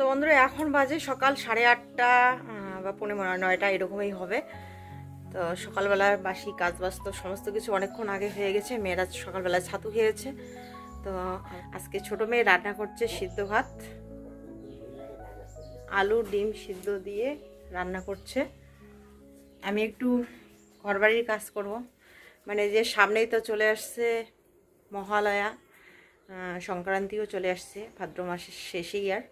তো বন্ধুরা, এখন বাজে সকাল সাড়ে আটটা বা পনেরো নয়টা, এরকমই হবে। তো সকালবেলার বাসি কাজ বাজ তো সমস্ত কিছু অনেকক্ষণ আগে হয়ে গেছে। মেয়েরা সকালবেলায় ছাতু খেয়েছে। তো আজকে ছোট মেয়ে রান্না করছে সিদ্ধ ভাত, আলু, ডিম সিদ্ধ দিয়ে রান্না করছে। আমি একটু ঘরবাড়ির কাজ করব। মানে যে সামনেই তো চলে আসছে মহালয়া সংক্রান্তিও চলে আসছে, ভাদ্র মাসের শেষেই আর।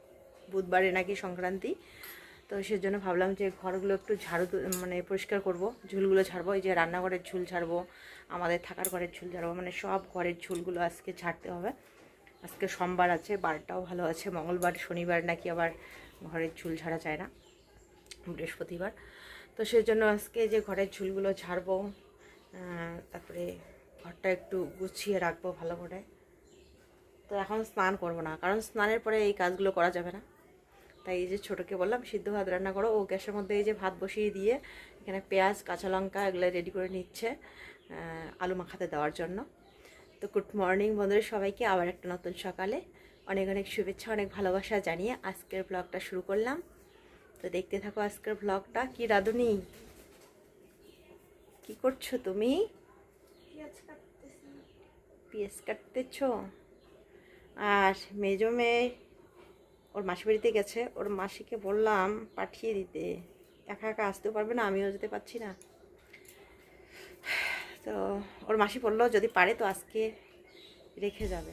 বুধবারে নাকি সংক্রান্তি। তো সেজন্য ভাবলাম যে ঘরগুলো একটু ঝাড়ু মানে পরিষ্কার করব। ঝুলগুলো ঝাড়বো, এই যে রান্নাঘরের ঝুল ঝাড়বো, আমাদের থাকার ঘরের ঝুল ঝাড়বো মানে সব ঘরের ঝুলগুলো আজকে ছাড়তে হবে। আজকে সোমবার আছে, বারটাও ভালো আছে, মঙ্গলবার, শনিবার নাকি আবার ঘরের ঝুল ঝাড়া যায় না, বৃহস্পতিবার। তো সেই জন্য আজকে যে ঘরের ঝুলগুলো ছাড়বো তারপরে ঘরটা একটু গুছিয়ে রাখব ভালো করে। তো এখন স্নান করব না, কারণ স্নানের পরে এই কাজগুলো করা যাবে না। তাই এই যে ছোটোকে বললাম সিদ্ধ ভাত রান্না করো। ও গ্যাসের মধ্যে এই যে ভাত বসিয়ে দিয়ে এখানে পেঁয়াজ কাঁচা লঙ্কা এগুলো রেডি করে নিচ্ছে আলু মাখাতে দেওয়ার জন্য। তো গুড মর্নিং বন্ধুরা সবাইকে আবার একটা নতুন সকালে। অনেক অনেক শুভেচ্ছা অনেক ভালোবাসা জানিয়ে আজকের ব্লগটা শুরু করলাম। তো দেখতে থাকো আজকের ব্লগটা কি রাধুনি? কি করছ তুমি? পেঁয়াজ কাটতেছো? আর মেজো মেয়ে ওর মাসি বাড়িতে গেছে, ওর মাসিকে বললাম পাঠিয়ে দিতে। একা একা আসতেও পারবে না, আমিও যেতে পারছি না। তো ওর মাসি বলল, যদি পারে তো আজকে রেখে যাবে।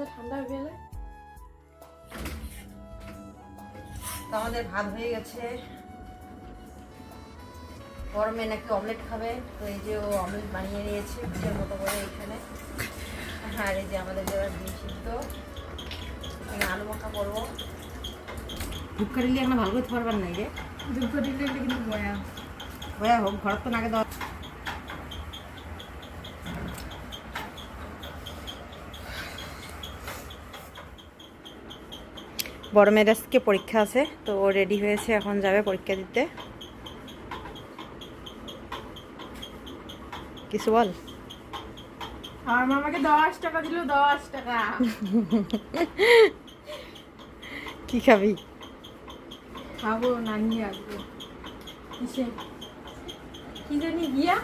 দেখা ঠান্ডা হয়ে গেলে? আমাদের ভাত হয়ে গেছে। গরমে নাকি অমলেট খাবে তো এই যে ও অমলেট বানিয়ে নিয়েছে পিঠের মতো করে এখানে। আর এই যে আমাদের যে এবার ডিম সিদ্ধ এখানে আলু মাখা করব। দিলে এখন ভালো করতে পারবার না রে। দিলে কিন্তু বয়া হয়ে হোক ঘর তো নাগে দেওয়া বড় মেয়ের আজকে পরীক্ষা আছে তো ও রেডি হয়েছে এখন যাবে পরীক্ষা দিতে। কিছু বল? আমার মামাকে দশ টাকা দিল দশ টাকা। কি খাবি? খাব আসব। কি জানি গিয়া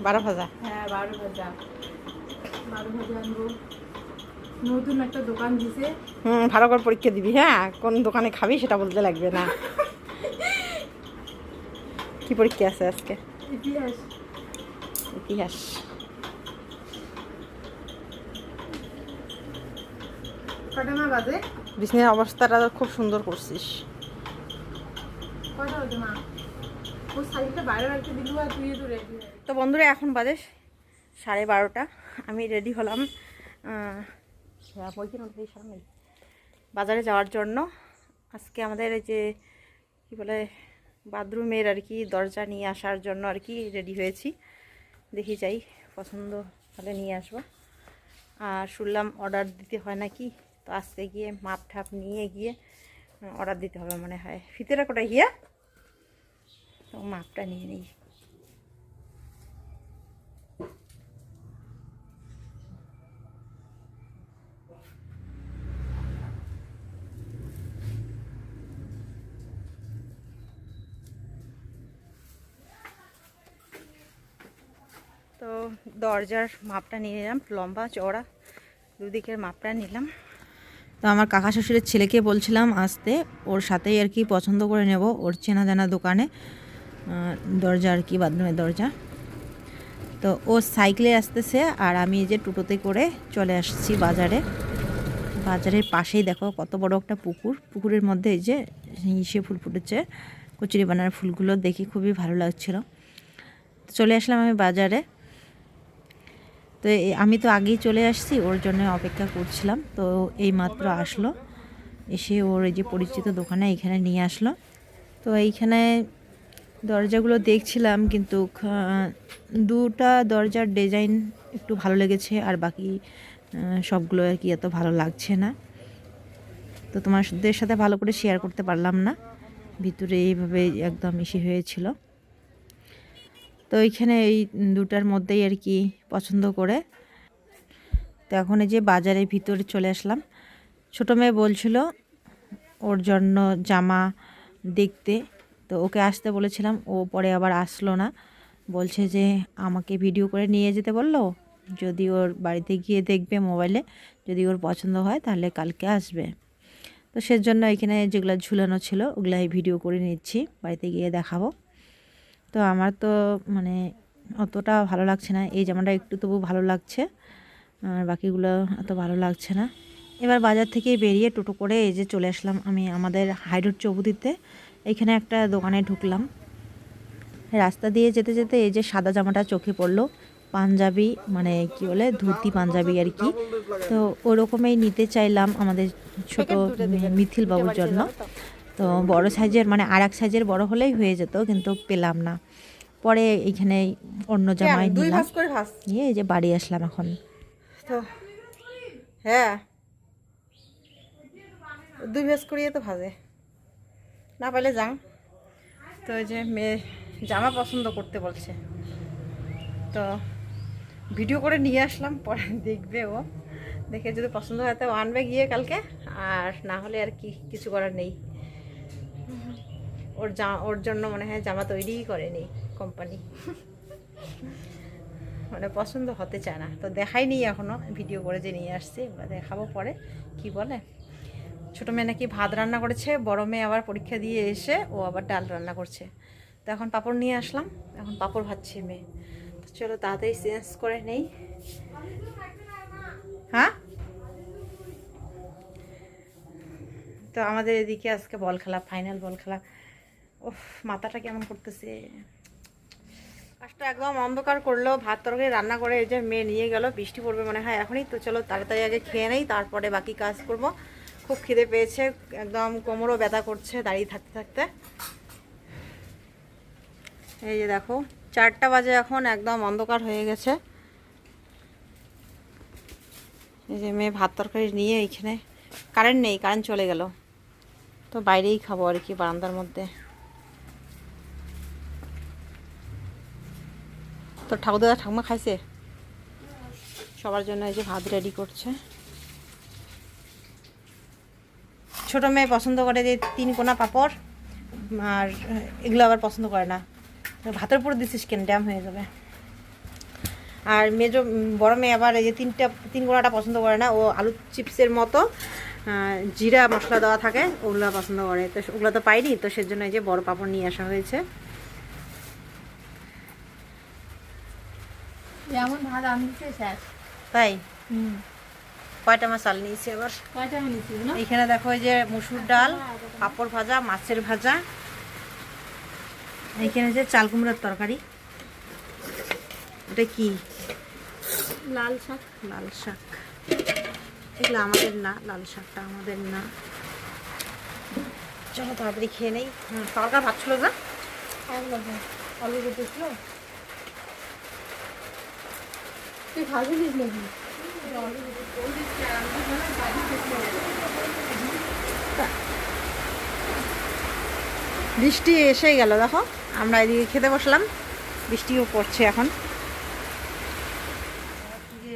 বারো ভাজা। হ্যাঁ বারো ভাজা। বারো ভাজা আনব। নতুন একটা দোকান দিছে। হুম ভালো করে পরীক্ষা দিবি হ্যাঁ? কোন দোকানে খাবি সেটা বলতে লাগবে না। কি পরীক্ষা আছে আজকে? ইতিহাস। ইতিহাস। বিছনের অবস্থাটা খুব সুন্দর করছিস। তো রেডি তো বন্ধুরা এখন বাজে সাড়ে বারোটা। আমি রেডি হলাম। বই কিনে সামনে বাজারে যাওয়ার জন্য। আজকে আমাদের এই যে, কী বলে, বাথরুমের আর কি দরজা নিয়ে আসার জন্য আর কি রেডি হয়েছি। দেখি যাই, পছন্দ হলে নিয়ে আসব। আর শুনলাম অর্ডার দিতে হয় নাকি? তো আজকে গিয়ে মাপ ঠাপ নিয়ে গিয়ে অর্ডার দিতে হবে মনে হয়। ফিতেরা কোটায় গিয়া? তো মাপটা নিয়ে নিই। তো দরজার মাপটা নিয়ে নিলাম, লম্বা, চওড়া, দুদিকের মাপটা নিলাম। তো আমার কাকা শ্বশুরের ছেলেকে বলছিলাম আসতে, ওর সাথেই আর কি পছন্দ করে নেব, ওর চেনা জানা দোকানে দরজা আর কি, বাথরুমের দরজা। তো ও সাইকেলে আসতেছে, আর আমি এই যে টোটোতে করে চলে আসছি বাজারে। বাজারের পাশেই দেখো কত বড় একটা পুকুর, পুকুরের মধ্যে এই যে ইসে ফুল ফুটেছে কচুরি বানার ফুলগুলো দেখে খুবই ভালো লাগছিল। চলে আসলাম আমি বাজারে। তো আমি তো আগেই চলে আসছি, ওর জন্য অপেক্ষা করছিলাম, তো এই মাত্র আসলো। এসে ওর এই যে পরিচিত দোকানে এখানে নিয়ে আসলো। তো এইখানে দরজাগুলো দেখছিলাম, কিন্তু দুটা দরজার ডিজাইন একটু ভালো লেগেছে, আর বাকি সবগুলো আর কি এত ভালো লাগছে না। তো তোমাদের সাথে ভালো করে শেয়ার করতে পারলাম না। ভিতরে এইভাবে একদম ইসে হয়েছিল। তো এইখানে এই দুটার মধ্যেই আর কি পছন্দ করে। তো এখন এই যে বাজারের ভিতরে চলে আসলাম। ছোটো মেয়ে বলছিল ওর জন্য জামা দেখতে। তো ওকে আসতে বলেছিলাম, ও পরে আবার আসলো না। বলছে যে আমাকে ভিডিও করে নিয়ে যেতে বলল। যদি ওর বাড়িতে গিয়ে দেখবে মোবাইলে, যদি ওর পছন্দ হয় তাহলে কালকে আসবে। তো সেজন্য এখানে যেগুলো ঝুলানো ছিল ওগুলাই ভিডিও করে নিচ্ছি, বাড়িতে গিয়ে দেখাবো। তো আমার তো মানে অতটা ভালো লাগছে না। এই জামাটা একটু তবু ভালো লাগছে। আর বাকিগুলো অত ভালো লাগছে না। এবার বাজার থেকে বেরিয়ে টোটো করে এই যে চলে আসলাম আমি আমাদের হাইরোড চৌবুদিতে। এখানে একটা দোকানে ঢুকলাম। রাস্তা দিয়ে যেতে যেতে এই যে সাদা জামাটা চোখে পড়ল। পাঞ্জাবি মানে কি বলে? ধুতি পাঞ্জাবি আর কি। তো ওরকমই নিতে চাইলাম আমাদের ছোট মিথিল বাবুর জন্য। তো বড় সাইজের মানে আর এক সাইজের বড় হলেই হয়ে যেত কিন্তু পেলাম না। পরে এইখানে অন্য জামাই নিলাম। নিয়ে এই যে বাড়ি আসলাম এখন। তো হ্যাঁ। দুই ভেজ করিয়ে তো ভাজে। না পাইলে যাং তো ওই যে মেয়ে জামা পছন্দ করতে বলছে। তো ভিডিও করে নিয়ে আসলাম পরে দেখবে ও। দেখে যদি পছন্দ হয় তো আনবে গিয়ে কালকে। আর না হলে আর কি কিছু করার নেই। ওর জা ওর জন্য মনে হয় জামা তৈরিই করেনি কোম্পানি মানে পছন্দ হতে চায় না। তো দেখাইনি এখনও ভিডিও করে যে নিয়ে আসছি এবার দেখাবো পরে, কি বলে? ছোটো মেয়ে নাকি ভাত রান্না করেছে, বড় মেয়ে আবার পরীক্ষা দিয়ে এসে ও আবার ডাল রান্না করছে। তো এখন পাঁপড় নিয়ে আসলাম, এখন পাপড় ভাজছে মেয়ে। তো চলো তাড়াতাড়ি চেঞ্জ করে নেই। হ্যাঁ? তো আমাদের এদিকে আজকে বল খেলা ফাইনাল বল খেলা। মাথাটা কেমন করতেছে? কাজটা একদম অন্ধকার করল, ভাত তরকারি রান্না করে এই যে মেয়ে নিয়ে গেল, বৃষ্টি পড়বে মনে হয় এখনই, তো চলো তাড়াতাড়ি আগে খেয়ে নেই, তারপরে বাকি কাজ করব। খুব খিদে পেয়েছে, একদম কোমরও ব্যথা করছে দাঁড়িয়ে থাকতে থাকতে। এই যে দেখো, চারটা বাজে এখন, একদম অন্ধকার হয়ে গেছে। এই যে মেয়ে ভাত তরকারি নিয়ে এইখানে কারেন্ট নেই কারেন্ট চলে গেল। তো বাইরেই খাব আর কি, বারান্দার মধ্যে। তো ঠাকুরদাদা ঠাকুমা খাইছে? সবার জন্য এই যে ভাত রেডি করছে। ছোট মেয়ে পছন্দ করে যে তিন কোনা পাপড়, আর এগুলো আবার পছন্দ করে না। ভাতের উপরে দিছিস কেন? ড্যাম হয়ে যাবে। আর মেজো, বড় মেয়ে আবার এই যে তিনটা, তিন কোনাটা পছন্দ করে না, ও আলু চিপসের মতো জিরা মশলা দেওয়া থাকে, ওগুলো পছন্দ করে। তো ওগুলো তো পাইনি, তো সেজন্য এই যে বড় পাপড় নিয়ে আসা হয়েছে। যেমন ভাত আনতে শেষ তাই? হুম। কয়টা মাছ চাল নিয়েছি এবার? কয়টা নিয়েছিস না দেখো যে মুসুর ডাল পাঁপড় ভাজা মাছের ভাজা। এইখানে যে চাল কুমড়োর তরকারি। এটা কি? লাল শাক। লাল শাক। এগুলো আমাদের না লাল শাকটা আমাদের না। চলো তাড়াতাড়ি খেয়ে নেই। হুম, তরকার ভাত ছিল না? আলু ছিল। বৃষ্টি এসে গেল, দেখো। আমরা এদিকে খেতে বসলাম। বৃষ্টিও পড়ছে এখন।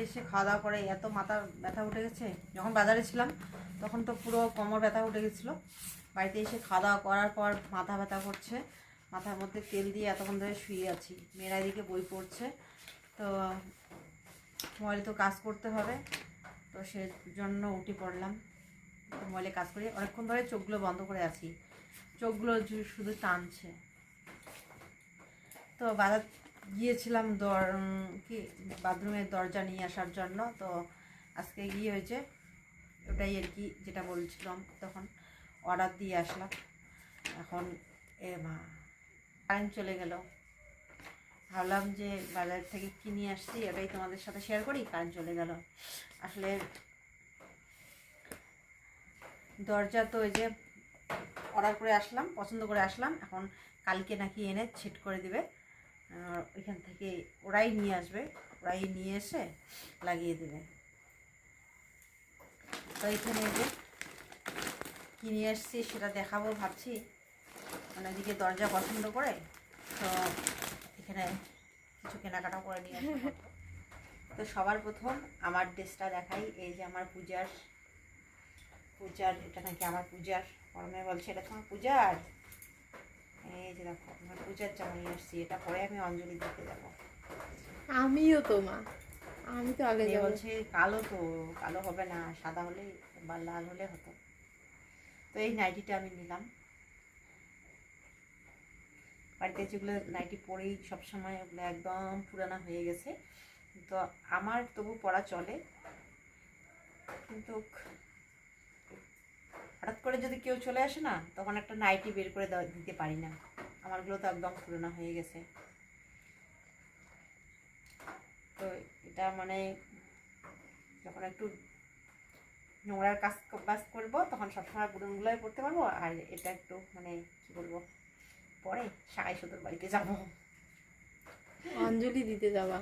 এসে খাওয়া দাওয়া করে এত মাথা ব্যথা উঠে গেছে। যখন বাজারে ছিলাম, তখন তো পুরো কোমর ব্যথা উঠে গেছিল। বাড়িতে এসে খাওয়া দাওয়া করার পর মাথা ব্যথা করছে। মাথার মধ্যে তেল দিয়ে এতক্ষণ ধরে শুয়ে আছি। মেয়েরা এদিকে বই পড়ছে। তো মোবাইলে তো কাজ করতে হবে। তো সেজন্য উঠে পড়লাম। মোবাইলে কাজ করি। অনেকক্ষণ ধরে চোখগুলো বন্ধ করে আছি। চোখগুলো শুধু টানছে। তো বাজার গিয়েছিলাম দর কি, বাথরুমের দরজা নিয়ে আসার জন্য। তো আজকে গিয়ে হয়েছে? ওটাই আর কি, যেটা বলছিলাম তখন। অর্ডার দিয়ে আসলাম। এখন এ মা কারেন্ট চলে গেল। ভাবলাম যে বাজার থেকে কিনে আসছি ওটাই তোমাদের সাথে শেয়ার করি কারেন্ট চলে গেল। আসলে দরজা তো ওই যে অর্ডার করে আসলাম, পছন্দ করে আসলাম, এখন কালকে নাকি এনে ছিট করে দিবে। ওইখান থেকে ওরাই নিয়ে আসবে, ওরাই নিয়ে এসে লাগিয়ে দেবে। তো এখানে যে কিনে এসছি সেটা দেখাবো ভাবছি। মানে ওদিকে দরজা পছন্দ করে, তো এখানে কিছু কেনাকাটা করে নিয়ে তো সবার প্রথম আমার ড্রেসটা দেখাই এই যে আমার পূজার পূজার এটা নাকি আমার পূজার? পরমে বলছে এটা তোমার পূজার? এই যে দেখো আমার পূজার জামা নিয়ে আসছি এটা পরে আমি অঞ্জলি দিতে যাব। আমিও তো মা। আমি তো আগে বলছে কালো তো কালো হবে না সাদা হলে বা লাল হলে হতো। তো এই নাইটিটা আমি নিলাম। বাড়িতে যেগুলো নাইটি পরেই সবসময় ওগুলো একদম পুরানা হয়ে গেছে। তো আমার তবু পড়া চলে। কিন্তু হঠাৎ করে যদি কেউ চলে আসে না, তখন একটা নাইটি বের করে দিতে পারি না। আমারগুলো তো একদম পুরোনো হয়ে গেছে। তো এটা মানে যখন একটু নোংরার কাজ বাজ করব, তখন সবসময় পুরোনগুলোই পড়তে পারব, আর এটা একটু মানে কী বলব? পরে সাগাই সুতোর বাড়িতে যাব। অঞ্জলি দিতে যাবা।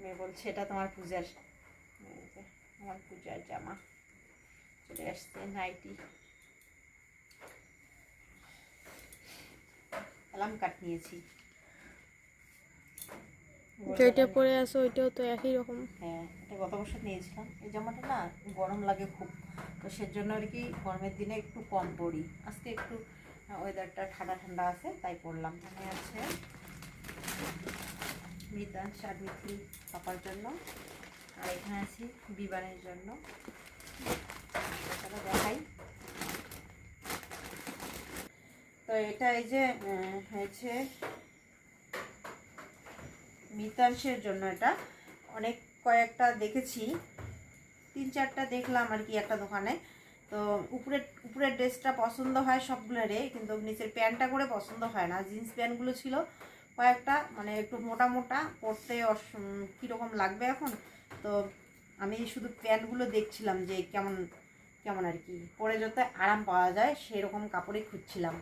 মেয়ে বলছে এটা তোমার পূজার আমার পূজার জামা। চলে আসছে নাইটি। অ্যালাম কাট নিয়েছি। যেটা পরে আসো ওইটাও তো একই রকম। হ্যাঁ এটা গত বছর নিয়েছিলাম। এই জামাটা না গরম লাগে খুব। তো সেজন্য আর কি গরমের দিনে একটু কম পরি। আজকে একটু ওয়েদারটা ঠান্ডা ঠান্ডা আছে, তাই পরলাম এখানে আছে। মিতান শার্ট মিথি পাপার জন্য। আর এখানে আছি বিবানের জন্য। দেখাই। তো এটা এই যে হয়েছে মিতাংশের জন্য এটা। অনেক কয়েকটা দেখেছি। তিন চারটা দেখলাম আর কি একটা দোকানে। তো উপরের উপরের ড্রেসটা পছন্দ হয় সবগুলোরে কিন্তু নিচের প্যান্টটা করে পছন্দ হয় না। জিন্স প্যান্টগুলো ছিল কয়েকটা মানে একটু মোটা মোটা, পরতে কীরকম লাগবে এখন? তো আমি শুধু প্যান্টগুলো দেখছিলাম যে কেমন কেমন আর কি। পরে যত আরাম পাওয়া যায়, সেরকম কাপড়ই খুঁজছিলাম।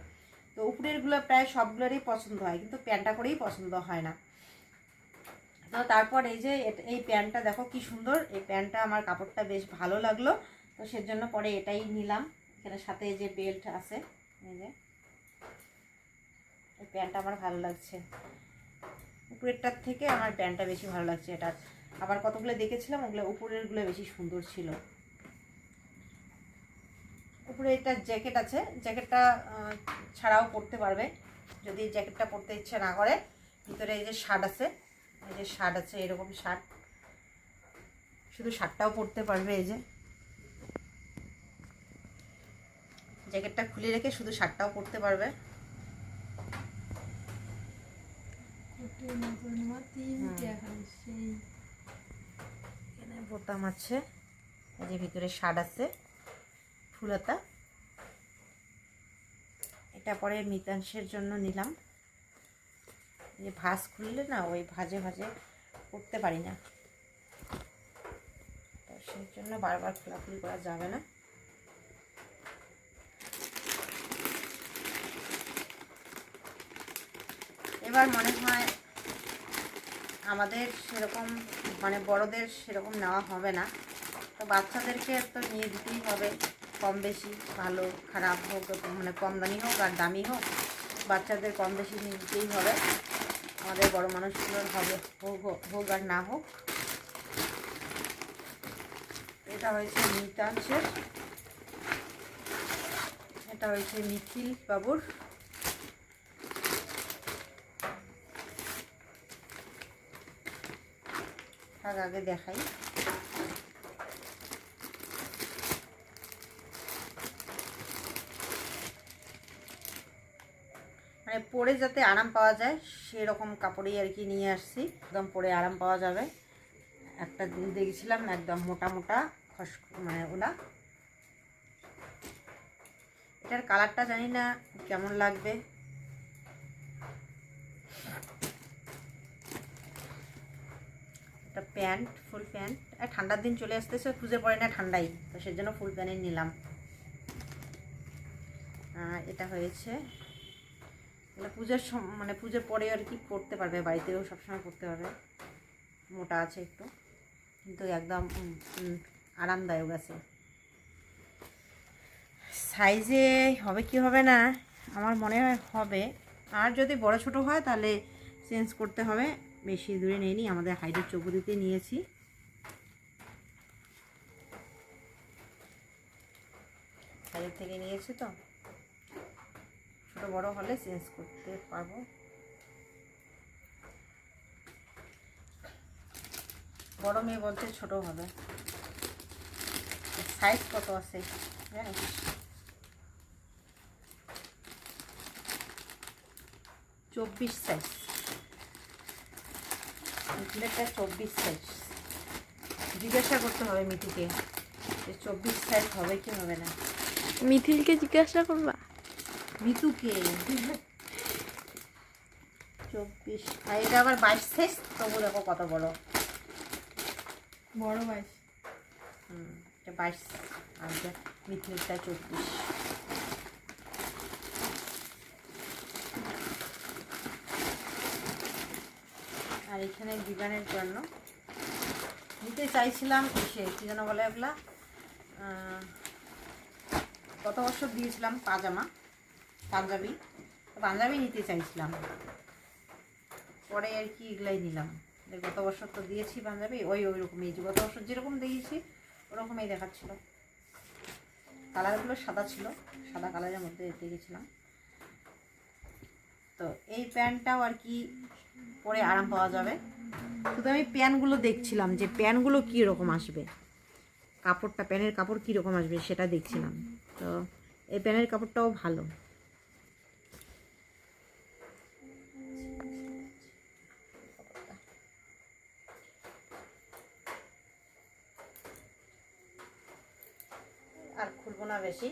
তো উপরেরগুলো প্রায় সবগুলোরই পছন্দ হয়, কিন্তু প্যান্টটা করেই পছন্দ হয় না। তো তারপর এই যে এই প্যান্টটা দেখো কি সুন্দর। এই প্যান্টটা আমার কাপড়টা বেশ ভালো লাগল। তো সেজন্য পরে এটাই নিলাম। এখানে সাথে যে বেল্ট আছে, এই যে। এই প্যান্টটা আমার ভালো লাগছে। উপরেরটার থেকে আমার প্যান্টটা বেশি ভালো লাগছে। এটার আবার কতগুলো দেখেছিলাম, ওগুলো উপরেরগুলো বেশি সুন্দর ছিল। উপরে একটা জ্যাকেট আছে জ্যাকেটটা ছাড়াও পরতে পারবে। যদি জ্যাকেটটা পরতে ইচ্ছে না করে, ভিতরে এই যে শার্ট আছে, এই যে শার্ট আছে, এরকম শার্ট শুধু শার্টটাও পরতে পারবে এই যে। জ্যাকেটটা খুলে রেখে শুধু শার্টটাও পরতে পারবে। এখানে বোতাম আছে এই যে ভিতরে শার্ট আছে ফুলতা। এটা পরে মিতাংশের জন্য নিলাম। যে ভাঁজ খুললে না ওই ভাজে ভাজে করতে পারি না। তো সেই জন্য বারবার খোলাখুলি করা যাবে না। এবার মনে হয় আমাদের সেরকম মানে বড়দের সেরকম নেওয়া হবে না। তো বাচ্চাদেরকে তো নিয়ে দিতেই হবে, কম বেশি ভালো, খারাপ হোক মানে কম দামি হোক আর দামি হোক, বাচ্চাদের কম বেশি নিয়ে দিতেই হবে। আমাদের বড় মানুষগুলোর হবে, হোক হোক আর না হোক। এটা হয়েছে মিতাংশের এটা হয়েছে নিখিল বাবুর থাক আগে দেখাই। মানে পরে যাতে আরাম পাওয়া যায়, সেরকম কাপড়েই আর কি নিয়ে আসছি। একদম পরে আরাম পাওয়া যাবে। একটা দেখেছিলাম, একদম মোটা মোটা খস মানে ওলা। এটার কালারটা জানি না কেমন লাগবে। একটা প্যান্ট, ফুল প্যান্ট। আর ঠান্ডার দিন চলে আসতেছে পুজো পড়ে না ঠান্ডাই। তো সেজন্য ফুল প্যান্ট নিলাম। এটা হয়েছে। এগুলো পুজোর মানে পুজোর পরে আর কি পড়তে পারবে, বাড়িতেও সবসময় পড়তে পারবে। মোটা আছে একটু, কিন্তু একদম আরামদায়ক আছে। সাইজে হবে কি হবে না, আমার মনে হয় হবে। আর যদি বড় ছোট হয় তাহলে চেঞ্জ করতে হবে। বেশি দূরে নেইনি, আমাদের হাইটের চৌপতিতে নিয়েছি। হাইটের থেকে নিয়েছি তো। ছোটো বড় হলে চেঞ্জ করতে পারব। বড় মেয়ে বলতে ছোট হবে। সাইজ কত আছে? চব্বিশ সাইজ মিথিলেরটা চব্বিশ সাইজ জিজ্ঞাসা করতে হবে মিথিকে যে চব্বিশ সাইজ হবে কি হবে না। মিথিলকে জিজ্ঞাসা করবা? মিতুকে। চব্বিশ। আর এটা আবার বাইশ সাইজ তবু দেখো কত বড়। বড় বাইশ। হুম এটা বাইশ। আর এটা মিথিলেরটা চব্বিশ। আর এখানে বিজ্ঞানের জন্য। নিতে চাইছিলাম সে কী যেন বলে আহ, গত বছর দিয়েছিলাম পাজামা পাঞ্জাবি। পাঞ্জাবি নিতে চাইছিলাম। পরে আর কি এগুলাই নিলাম। গত বছর তো দিয়েছি পাঞ্জাবি ওই ওই রকমই গত বছর যেরকম দিয়েছি ওরকমই দেখাচ্ছিল। কালারগুলো সাদা ছিল সাদা কালারের মধ্যে দেখেছিলাম তো এই প্যান্টটাও আর কি পরে আরাম পাওয়া যাবে। শুধু আমি প্যান্টগুলো দেখছিলাম যে প্যান্টগুলো কী রকম আসবে। কাপড়টা প্যানের কাপড় কী রকম আসবে সেটা দেখছিলাম। তো এই প্যানের কাপড়টাও ভালো। আর খুলবো না বেশি।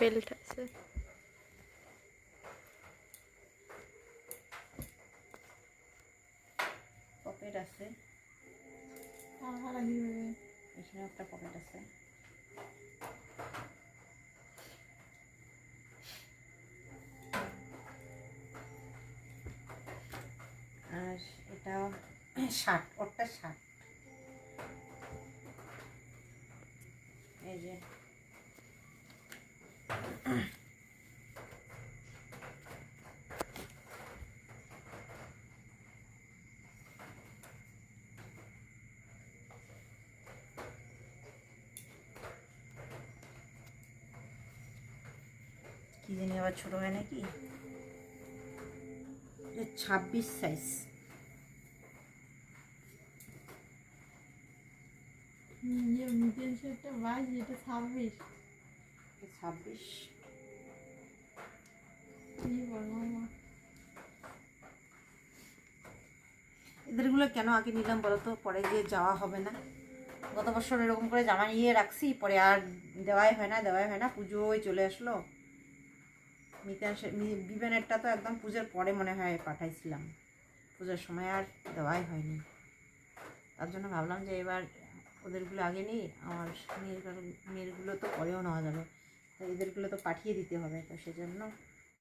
বেল্ট আছে। পকেট আছে। এখানে একটা পকেট আছে। আর এটা শার্ট ওরটা শার্ট এই যে। জানি আবার ছোট হয় নাকি? ছাব্বিশ সাইজ ছাব্বিশ। ছাব্বিশ। কি বলব এদেরগুলো কেন আগে নিলাম বলো তো? পরে গিয়ে যাওয়া হবে না। গত বছর এরকম করে জামা নিয়ে রাখছি পরে আর দেওয়াই হয় না দেওয়াই হয় না পুজোয় চলে আসলো। মিতান তো একদম পুজোর পরে মনে হয় পাঠাইছিলাম। পুজোর সময় আর দেওয়াই হয়নি। তার জন্য ভাবলাম যে এবার ওদেরগুলো আগে নিই, আমার মেয়ের মেয়েরগুলো তো পরেও নেওয়া যাবে। তো এদেরগুলো তো পাঠিয়ে দিতে হবে, তো সেজন্য